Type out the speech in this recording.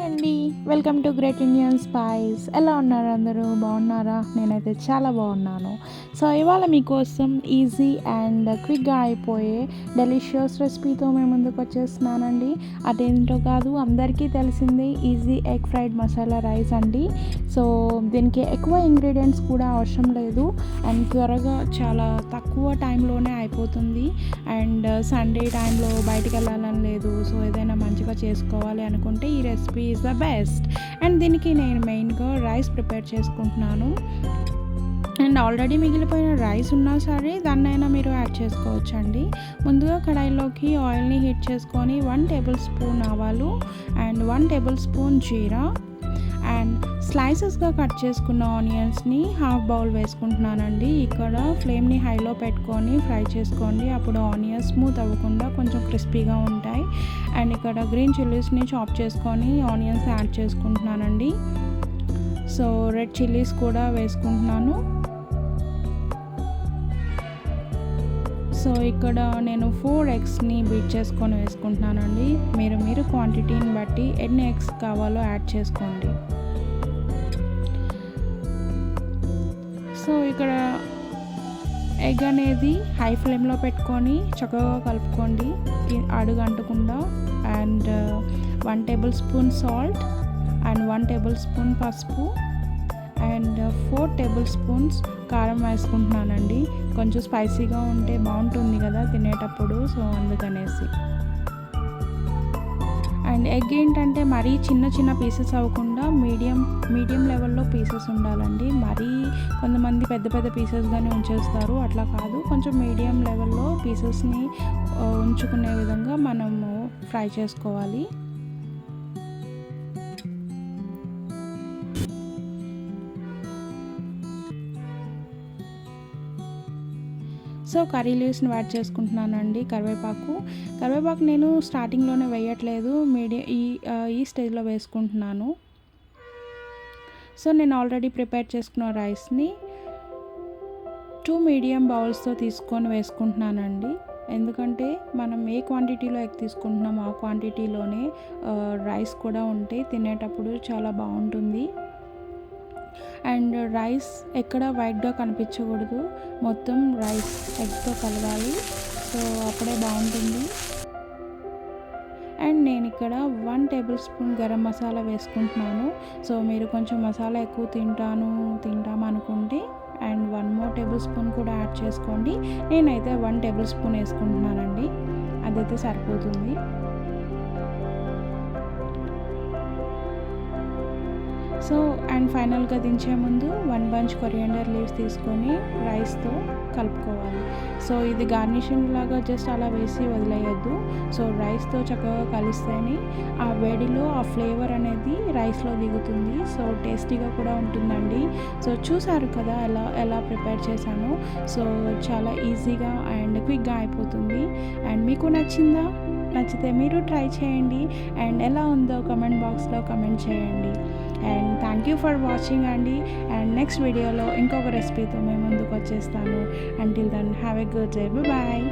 అండి. Welcome to great Indian spice ఎలా ఉన్నారు అందరూ? బాగున్నారా? నేనైతే చాలా బాగున్నాను. సో ఇవాళ మీకోసం ఈజీ అండ్ క్విక్గా అయిపోయే డెలిషియస్ రెసిపీతో మేము ముందుకు వచ్చేస్తున్నానండి. అదేంటో కాదు అందరికీ తెలిసింది easy egg fried masala rice అండి. సో దీనికి ఎక్కువ ఇంగ్రీడియంట్స్ కూడా అవసరం లేదు. అండ్ త్వరగా చాలా తక్కువ టైంలోనే అయిపోతుంది. అండ్ సండే టైంలో బయటికి వెళ్ళాలని లేదు. సో ఏదైనా మంచిగా చేసుకోవాలి అనుకుంటే ఈ recipe is the best and దీనికి నేను మెయిన్గా రైస్ ప్రిపేర్ చేసుకుంటున్నాను. అండ్ ఆల్రెడీ మిగిలిపోయిన రైస్ ఉన్నా సరే దాన్నైనా మీరు యాడ్ చేసుకోవచ్చు అండి ముందుగా కడాయిలోకి ఆయిల్ని హీట్ చేసుకొని వన్ టేబుల్ స్పూన్ ఆవాలు అండ్ వన్ టేబుల్ స్పూన్ జీరా. అండ్ స్లైసెస్గా కట్ చేసుకున్న ఆనియన్స్ని హాఫ్ బౌల్ వేసుకుంటున్నానండి. ఇక్కడ ఫ్లేమ్ని హైలో పెట్టుకొని ఫ్రై చేసుకోండి. అప్పుడు ఆనియన్స్ స్మూత్ అవ్వకుండా కొంచెం క్రిస్పీగా ఉంటాయి. అండ్ ఇక్కడ గ్రీన్ చిల్లీస్ని చాప్ చేసుకొని ఆనియన్స్ యాడ్ చేసుకుంటున్నానండి. సో రెడ్ చిల్లీస్ కూడా వేసుకుంటున్నాను. సో ఇక్కడ నేను ఫోర్ ఎగ్స్ని బీట్ చేసుకొని వేసుకుంటున్నానండి. మీరు మీరు క్వాంటిటీని బట్టి ఎన్ని ఎగ్స్ కావాలో యాడ్ చేసుకోండి. సో ఇక్కడ ఎగ్ అనేది హై ఫ్లేమ్లో పెట్టుకొని చక్కగా కలుపుకోండి. అడుగు అంటకుండా and one tablespoon salt and one tablespoon పసుపు. అండ్ ఫోర్ టేబుల్ స్పూన్స్ కారం వేసుకుంటున్నానండి. కొంచెం స్పైసీగా ఉంటే బాగుంటుంది కదా తినేటప్పుడు సో అందుకనేసి. అండ్ ఎగ్ ఏంటంటే మరీ చిన్న చిన్న పీసెస్ అవ్వకుండా మీడియం మీడియం లెవెల్లో పీసెస్ ఉండాలండి. మరీ కొంతమంది పెద్ద పెద్ద పీసెస్గానే ఉంచేస్తారు. అట్లా కాదు. కొంచెం మీడియం లెవెల్లో పీసెస్ని ఉంచుకునే విధంగా మనము ఫ్రై చేసుకోవాలి. సో కర్రీ లీవ్స్ని యాడ్ చేసుకుంటున్నానండి కరివేపాకు. కరివేపాకు నేను స్టార్టింగ్లోనే వేయట్లేదు మీడియం ఈ ఈ స్టేజ్లో వేసుకుంటున్నాను. సో నేను ఆల్రెడీ ప్రిపేర్ చేసుకున్న రైస్ని టూ మీడియం బౌల్స్తో తీసుకొని వేసుకుంటున్నానండి. ఎందుకంటే మనం ఏ క్వాంటిటీలో ఎగ్ తీసుకుంటున్నామో ఆ క్వాంటిటీలోనే రైస్ కూడా ఉంటే తినేటప్పుడు చాలా బాగుంటుంది. అండ్ రైస్ ఎక్కడ వైట్గా కనిపించకూడదు. మొత్తం రైస్ ఎగ్తో కలవాలి సో అప్పుడే బాగుంటుంది. అండ్ నేను ఇక్కడ one tablespoon garam masala వేసుకుంటున్నాను. సో మీరు కొంచెం మసాలా ఎక్కువ తింటాను తింటాం అనుకుంటే and one more tablespoon కూడా యాడ్ చేసుకోండి. నేనైతే వన్ టేబుల్ స్పూన్ వేసుకుంటున్నానండి. అదైతే సరిపోతుంది. సో అండ్ ఫైనల్గా దించే ముందు వన్ బంచ్ కొరియండర్ లీవ్స్ తీసుకొని రైస్తో కలుపుకోవాలి. సో ఇది గార్నిషింగ్ లాగా జస్ట్ అలా వేసి వదిలేయద్దు. సో రైస్తో చక్కగా కలిస్తేనే ఆ వేడిలో ఆ ఫ్లేవర్ అనేది రైస్లో దిగుతుంది. సో టేస్టీగా కూడా ఉంటుందండి. సో చూసారు కదా ఎలా ఎలా ప్రిపేర్ చేశాను. సో చాలా ఈజీగా అండ్ క్విక్గా అయిపోతుంది. అండ్ మీకు నచ్చిందా? నచ్చితే మీరు ట్రై చేయండి. అండ్ ఎలా ఉందో కమెంట్ బాక్స్లో కమెంట్ చేయండి. And thank you for watching అండి అండ్ నెక్స్ట్ వీడియోలో ఇంకొక రెసిపీతో మేము ముందుకు వచ్చేస్తాను until then have a good day bye